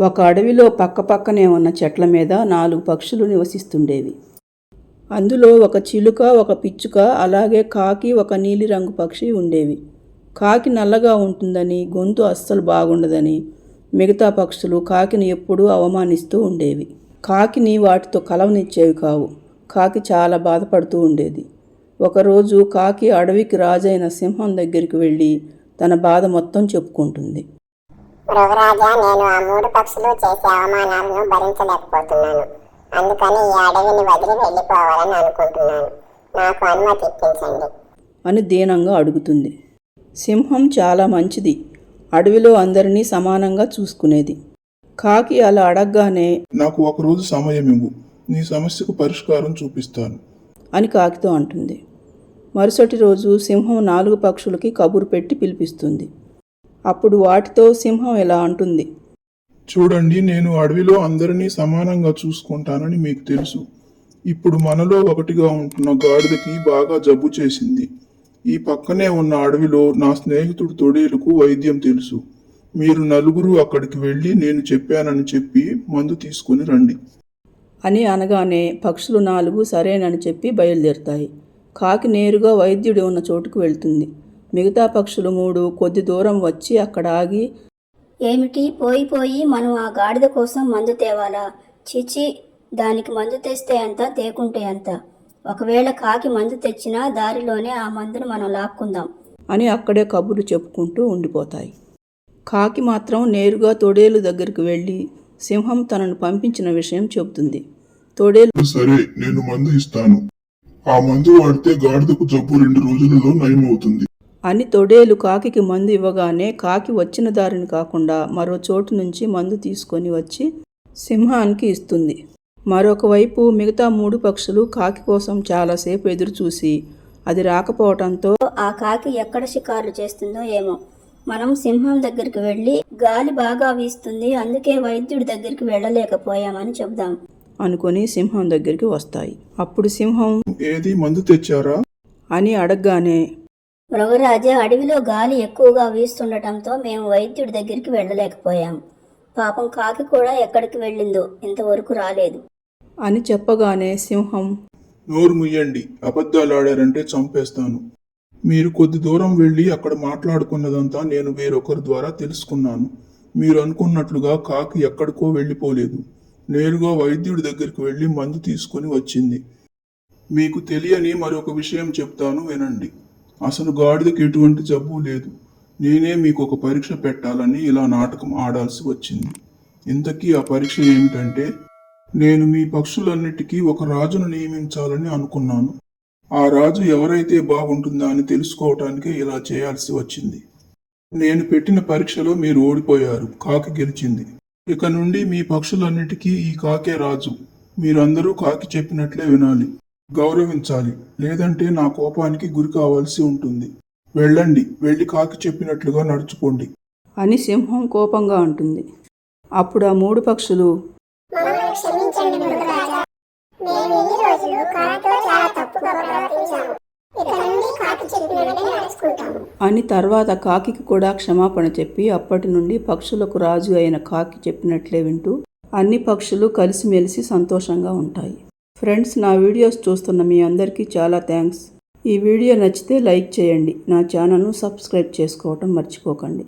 ఒక అడవిలో పక్కపక్కనే ఉన్న చెట్ల మీద నాలుగు పక్షులు నివసిస్తుండేవి. అందులో ఒక చిలుక ఒక పిచ్చుక అలాగే కాకి ఒక నీలిరంగు పక్షి ఉండేవి. కాకి నల్లగా ఉంటుందని గొంతు అస్సలు బాగుండదని మిగతా పక్షులు కాకిని ఎప్పుడూ అవమానిస్తూ ఉండేవి. కాకిని వాటితో కలవనిచ్చేవి కావు. కాకి చాలా బాధపడుతూ ఉండేది. ఒకరోజు కాకి అడవికి రాజైన సింహం దగ్గరికి వెళ్ళి తన బాధ మొత్తం చెప్పుకుంటుంది. మృగరాజా నేను ఆ మూడు పక్షులు చేసే అవమానాలను భరించలేకపోతున్నాను. అందుకని ఈ అడవిని వదిలి వెళ్ళిపోవాలని అనుకుంటున్నాను. నాకు అనుమతి ఇప్పించండి. అని దీనంగా అడుగుతుంది. సింహం చాలా మంచిది. అడవిలో అందరినీ సమానంగా చూసుకునేది. కాకి అలా అడగగానే నాకు ఒకరోజు సమయం ఇవ్వు. నీ సమస్యకు పరిష్కారం చూపిస్తాను. అని కాకితో అంటుంది. మరుసటి రోజు సింహం నాలుగు పక్షులకి కబురు పెట్టి పిలిపిస్తుంది. అప్పుడు వాటితో సింహం ఇలా అంటుంది. చూడండి నేను అడవిలో అందరినీ సమానంగా చూసుకుంటానని మీకు తెలుసు. ఇప్పుడు మనలో ఒకటిగా ఉంటున్న గాడిదకి బాగా జబ్బు చేసింది. ఈ పక్కనే ఉన్న అడవిలో నా స్నేహితుడు తొడేలుకు వైద్యం తెలుసు. మీరు నలుగురు అక్కడికి వెళ్ళి నేను చెప్పానని చెప్పి మందు తీసుకుని రండి. అని అనగానే పక్షులు నాలుగు సరేనని చెప్పి బయలుదేరుతాయి. కాకి నేరుగా వైద్యుడు ఉన్న చోటుకు వెళ్తుంది. మిగతా పక్షులు మూడు కొద్ది దూరం వచ్చి అక్కడ ఆగి ఏమిటి? పోయి పోయి మనం ఆ గాడిద కోసం మందు తేవాలా? చిచి దానికి మందు తెస్తే ఎంత తేకుంటే ఎంత? ఒకవేళ కాకి మందు తెచ్చినా దారిలోనే ఆ మందును మనం లాక్కుందాం. అని అక్కడే కబుర్లు చెప్పుకుంటూ ఉండిపోతాయి. కాకి మాత్రం నేరుగా తొడేలు దగ్గరికి వెళ్ళి సింహం తనను పంపించిన విషయం చెబుతుంది. తొడేలు సరే నేను మందు ఇస్తాను. ఆ మందు వాడితే గాడిదకు జబ్బు రెండు రోజులలో నయమవుతుంది. అని తొడేలు కాకికి మందు ఇవ్వగానే కాకి వచ్చిన దారిని కాకుండా మరో చోటు నుంచి మందు తీసుకొని వచ్చి సింహానికి ఇస్తుంది. మరొక వైపు మిగతా మూడు పక్షులు కాకి కోసం చాలాసేపు ఎదురు చూసి అది రాకపోవటంతో ఆ కాకి ఎక్కడ షికారులు చేస్తుందో ఏమో. మనం సింహం దగ్గరికి వెళ్ళి గాలి బాగా వీస్తుంది అందుకే వైద్యుడి దగ్గరికి వెళ్ళలేకపోయామని చెబుదాం అనుకొని సింహం దగ్గరికి వస్తాయి. అప్పుడు సింహం ఏది మందు తెచ్చారా? అని అడగగానే మృగరాజా అడవిలో గాలి ఎక్కువగా వీస్తుండటంతో మేము వైద్యుడి దగ్గరికి వెళ్ళలేకపోయాం. పాపం కాకి కూడా ఎక్కడికి వెళ్ళిందో ఇంతవరకు రాలేదు. అని చెప్పగానే సింహం నోరు ముయ్యండి అబద్ధాలు ఆడారంటే చంపేస్తాను. మీరు కొద్ది దూరం వెళ్ళి అక్కడ మాట్లాడుకున్నదంతా నేను వేరొకరి ద్వారా తెలుసుకున్నాను. మీరు అనుకున్నట్లుగా కాకి ఎక్కడికో వెళ్ళిపోలేదు. నేరుగా వైద్యుడి దగ్గరికి వెళ్ళి మందు తీసుకొని వచ్చింది. మీకు తెలియని మరొక విషయం చెప్తాను వినండి. అసలు గాడిదకి ఎటువంటి జబ్బు లేదు. నేనే మీకు ఒక పరీక్ష పెట్టాలని ఇలా నాటకం ఆడాల్సి వచ్చింది. ఇంతకీ ఆ పరీక్ష ఏమిటంటే నేను మీ పక్షులన్నిటికీ ఒక రాజును నియమించాలని అనుకున్నాను. ఆ రాజు ఎవరైతే బాగుంటుందా అని తెలుసుకోవటానికే ఇలా చేయాల్సి వచ్చింది. నేను పెట్టిన పరీక్షలో మీరు ఓడిపోయారు కాకి గెలిచింది. ఇక నుండి మీ పక్షులన్నిటికీ ఈ కాకే రాజు. మీరందరూ కాకి చెప్పినట్లే వినాలి. గౌరవించాలి. లేదంటే నా కోపానికి గురి కావాల్సి ఉంటుంది. వెళ్ళండి. వెళ్ళి కాకి చెప్పినట్లుగా నడుచుకోండి. అని సింహం కోపంగా అంటుంది. అప్పుడు ఆ మూడు పక్షులు మమ్మల్ని క్షమించండి మృగరాజా మేము ఇన్ని రోజులు కాకితో చాలా తప్పుగా ప్రవర్తించాము ఇక నుండి కాకి చెప్పినట్టే నడుచుకుంటాము. అని తర్వాత కాకికి కూడా క్షమాపణ చెప్పి అప్పటి నుండి పక్షులకు రాజు అయిన కాకి చెప్పినట్లే వింటూ అన్ని పక్షులు కలిసిమెలిసి సంతోషంగా ఉంటాయి. ఫ్రెండ్స్ నా వీడియోస్ చూస్తున్న మీ అందరికీ చాలా థ్యాంక్స్. ఈ వీడియో నచ్చితే లైక్ చేయండి. నా ఛానల్ను సబ్స్క్రైబ్ చేసుకోవటం మర్చిపోకండి.